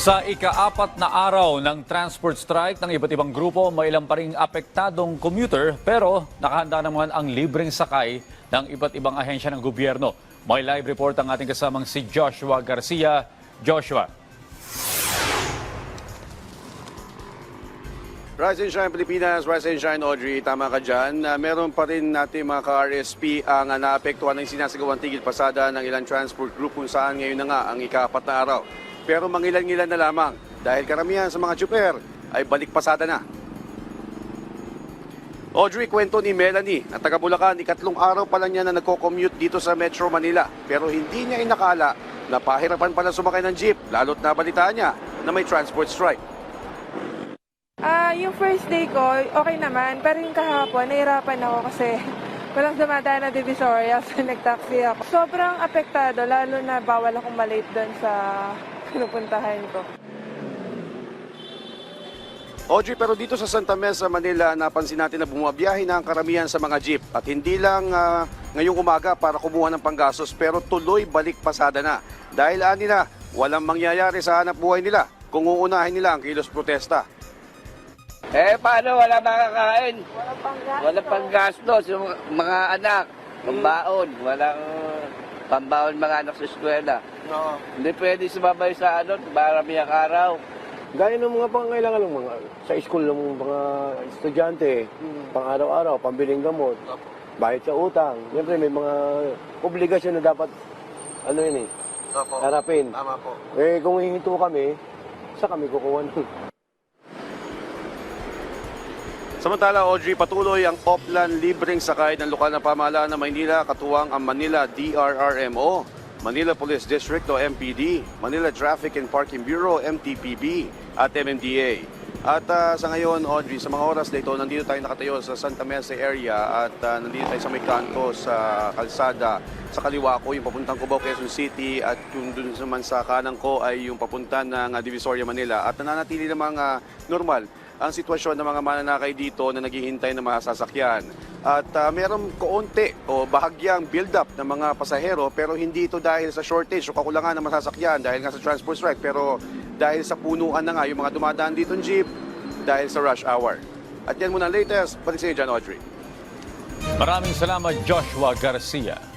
Sa ikaapat na araw ng transport strike ng iba't ibang grupo, may ilang pa ring apektadong commuter pero nakahanda naman ang libreng sakay ng iba't ibang ahensya ng gobyerno. May live report ang ating kasamang si Joshua Garcia. Joshua. Rise and Shine Pilipinas, Rise and Shine Audrey, tama ka dyan. Uh, meron pa rin natin mga ka-RSP ang uh, naapektuhan ng sinasagawang tigil pasada ng ilang transport group kung saan ngayon na nga ang ikaapat na araw. Pero mangilan-ngilan na lamang dahil karamihan sa mga tsuper ay balik pasada na. Audrey, kwento ni Melanie na taga Bulacan, ikatlong araw pa lang niya na nagko-commute dito sa Metro Manila. Pero hindi niya inakala na pahirapan pala sumakay ng jeep, lalo't nabalitaan niya na may transport strike. Ah, yung first day ko, okay naman. Pero yung kahapon, nahirapan ako kasi walang dumadaan na Divisoria, so nag-taxi ako. Sobrang apektado, lalo na bawal akong malate doon sa pinupuntahan ko. Audrey, pero dito sa Santa Mesa, Manila, napansin natin na bumabiyahe na ang karamihan sa mga jeep. At hindi lang ah, ngayong umaga para kumuha ng panggasos, pero tuloy balik pasada na. Dahil ani na, walang mangyayari sa hanap buhay nila kung uunahin nila ang kilos protesta. Eh, paano? Wala makakain. Walang panggas. Wala panggastos. Yung mga anak, pambaon. Walang pambaon mga anak sa eskwela. Hindi pwede sumabay sa ano, maraming araw. Gaya ng mga pangangailangan ng mga sa school ng mga estudyante, pang araw-araw, pambiling gamot, bayad sa utang. Siyempre may mga obligasyon na dapat ano yun eh, harapin. Tama po. Eh kung hihinto kami, sa kami kukuha ng Samantala, Audrey, patuloy ang Oplan libreng sakay ng lokal na pamahalaan ng Maynila, katuwang ang Manila DRRMO, Manila Police District o MPD, Manila Traffic and Parking Bureau, MTPB, at MMDA. At ah, sa ngayon, Audrey, sa mga oras na ito, nandito tayo nakatayo sa Santa Mesa area at ah, nandito tayo sa may kanto sa kalsada. Sa kaliwa ko, yung papuntang Cubao, Quezon City at yung dun naman sa kanan ko ay yung papunta ng ah, Divisoria, Manila. At nananatili namang ah, normal ang sitwasyon ng mga mananakay dito na naghihintay ng mga sasakyan. At uh, meron koonti o bahagyang build-up ng mga pasahero pero hindi ito dahil sa shortage o kakulangan ng masasakyan dahil nga sa transport strike pero dahil sa punuan na nga yung mga dumadaan dito ng jeep dahil sa rush hour. At yan muna latest. Balik sa iyo, John Audrey. Maraming salamat Joshua Garcia.